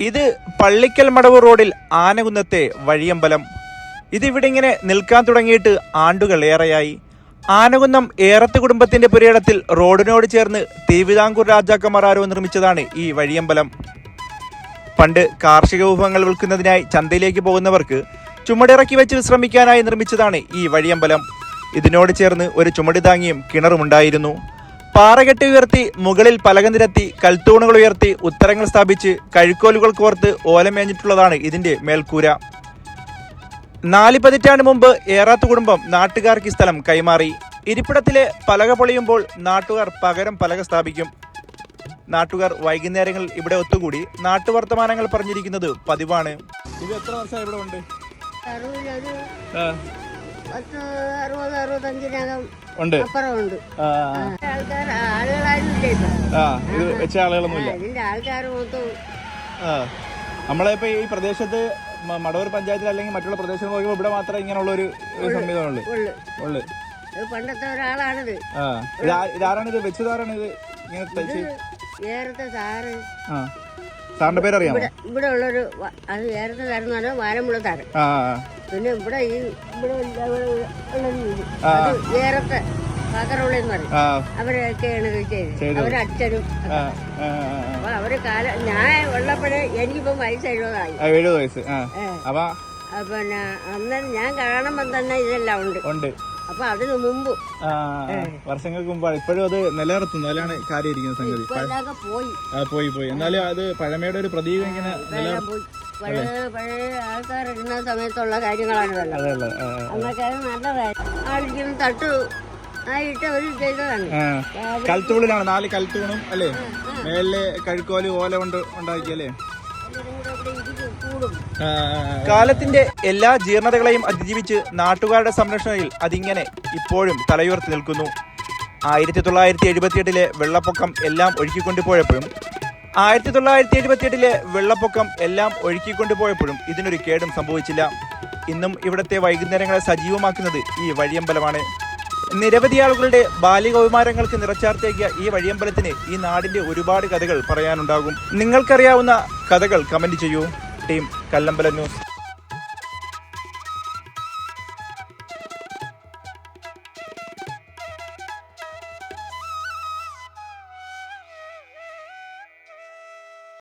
ഇത് പള്ളിക്കൽ മടവ് റോഡിൽ ആനകുന്നത്തെ വഴിയമ്പലം. ഇതിവിടെ ഇങ്ങനെ നിൽക്കാൻ തുടങ്ങിയിട്ട് ആണ്ടുകൾ ഏറെയായി. ആനകുന്നം ഏറത്ത് കുടുംബത്തിന്റെ പുരയിടത്തിൽ റോഡിനോട് ചേർന്ന് തിരുവിതാംകൂർ രാജാക്കന്മാർ നിർമ്മിച്ചതാണ് ഈ വഴിയമ്പലം. പണ്ട് കാർഷിക വിഭവങ്ങൾ വിൽക്കുന്നതിനായി ചന്തയിലേക്ക് പോകുന്നവർക്ക് ചുമടിറക്കി വെച്ച് വിശ്രമിക്കാനായി നിർമ്മിച്ചതാണ് ഈ വഴിയമ്പലം. ഇതിനോട് ചേർന്ന് ഒരു ചുമടി താങ്ങിയും കിണറുമുണ്ടായിരുന്നു പാറകെട്ട് ഉയർത്തി മുകളിൽ പലക നിരത്തി കൽത്തൂണുകൾ ഉയർത്തി ഉത്തരങ്ങൾ സ്ഥാപിച്ച് കഴുക്കോലുകൾ കോർത്ത് ഓലമേഞ്ഞിട്ടുള്ളതാണ് ഇതിന്റെ മേൽക്കൂര. നാല് പതിറ്റാണ്ട് മുമ്പ് ഏറാത്ത് കുടുംബം നാട്ടുകാർക്ക് ഈ സ്ഥലം കൈമാറി. ഇരിപ്പിടത്തിലെ പലക പൊളിയുമ്പോൾ നാട്ടുകാർ പകരം പലക സ്ഥാപിക്കും. നാട്ടുകാർ വൈകുന്നേരങ്ങളിൽ ഇവിടെ ഒത്തുകൂടി നാട്ടുവർത്തമാനങ്ങൾ പറഞ്ഞിരിക്കുന്നത് പതിവാണ്. ഇത് എത്ര വർഷം ഇവിടെ ഉണ്ട്? ഉണ്ട്. ആ. ഇത് വെച്ച ആളുകളൊന്നുമില്ല. നമ്മളെ ഇപ്പൊ ഈ പ്രദേശത്ത് മടവൂർ പഞ്ചായത്തിൽ അല്ലെങ്കിൽ മറ്റുള്ള പ്രദേശങ്ങൾ നോക്കുമ്പോൾ ഇവിടെ മാത്രമേ ഇങ്ങനെയുള്ള ഒരു സംവിധാനമുള്ളൂ ഉള്ളു. പണ്ടത്തെ ഒരാളാണിത്. ഇതാരാണ് ഇത് വെച്ചത് ഇത്? ഇങ്ങനെ തയ്ച്ച്? നേരത്തെ സാറ്. സാറിന്റെ പേര് അറിയാമോ ഇവിടെ ഉള്ളൊരു അത് നേരത്തെ തരുന്നത് വാരമുള്ള താരം ആ പിന്നെ ഇവിടെ ഈ ഇവിടെ നേരത്തെ അവരൊക്കെയാണ് ചെയ്തത് അവരെ അച്ഛനും ആ, ആ, ആ, അപ്പൊ അവർ കാല ഞാൻ ഉള്ളപ്പോഴേ എനിക്കിപ്പം വയസ്സ് എഴുപതായി. എഴുപത് വയസ്സ്. അപ്പൊ? പിന്നെ അന്നേരം ഞാൻ കാണുമ്പോൾ തന്നെ ഇതെല്ലാം ഉണ്ട്. ഉണ്ട്. അപ്പൊ അതിനു മുമ്പ്. വർഷങ്ങൾക്ക് മുമ്പ് ഇപ്പോഴും അത് നിലനിർത്തുന്നു. അതിലാണ് കാര്യം ഇരിക്കുന്ന സംഗതി പോയി. പോയി പോയി. എന്നാലും അത് പഴമയുടെ ഒരു പ്രതീകം ഇങ്ങനെ എല്ലാം പഴയ സമയത്തുള്ള കാര്യങ്ങളാണ് അന്നൊക്കെ തട്ട് ആയിട്ട് അവർ ചെയ്തതാണ്. ആ. കൽത്തൂണിലാണ് നാല് കൽത്തൂണും അല്ലേ? മേലെ കഴുക്കോൽ ഓല കൊണ്ട് ഉണ്ടാക്കിയല്ലേ കാലത്തിന്റെ എല്ലാ ജീർണതകളെയും അതിജീവിച്ച് നാട്ടുകാരുടെ സംരക്ഷണയിൽ അതിങ്ങനെ ഇപ്പോഴും തലയുയർത്തി നിൽക്കുന്നു. ആയിരത്തി തൊള്ളായിരത്തി എഴുപത്തിയെട്ടിലെ വെള്ളപ്പൊക്കം എല്ലാം ഒഴുക്കിക്കൊണ്ടുപോയപ്പോഴും ആയിരത്തി തൊള്ളായിരത്തി എഴുപത്തിയെട്ടിലെ വെള്ളപ്പൊക്കം എല്ലാം ഒഴുക്കിക്കൊണ്ടുപോയപ്പോഴും ഇതിനൊരു കേടും സംഭവിച്ചില്ല. ഇന്നും ഇവിടത്തെ വൈകുന്നേരങ്ങളെ സജീവമാക്കുന്നത് ഈ വഴിയമ്പലമാണ്. നിരവധി ആളുകളുടെ ബാലികൗമാരങ്ങൾക്ക് നിറച്ചാർത്തേക്കിയ ഈ വഴിയമ്പലത്തിന് ഈ നാടിന്റെ ഒരുപാട് കഥകൾ പറയാനുണ്ടാകും. നിങ്ങൾക്കറിയാവുന്ന കഥകൾ കമന്റ് ചെയ്യൂ. Team Kallambala news.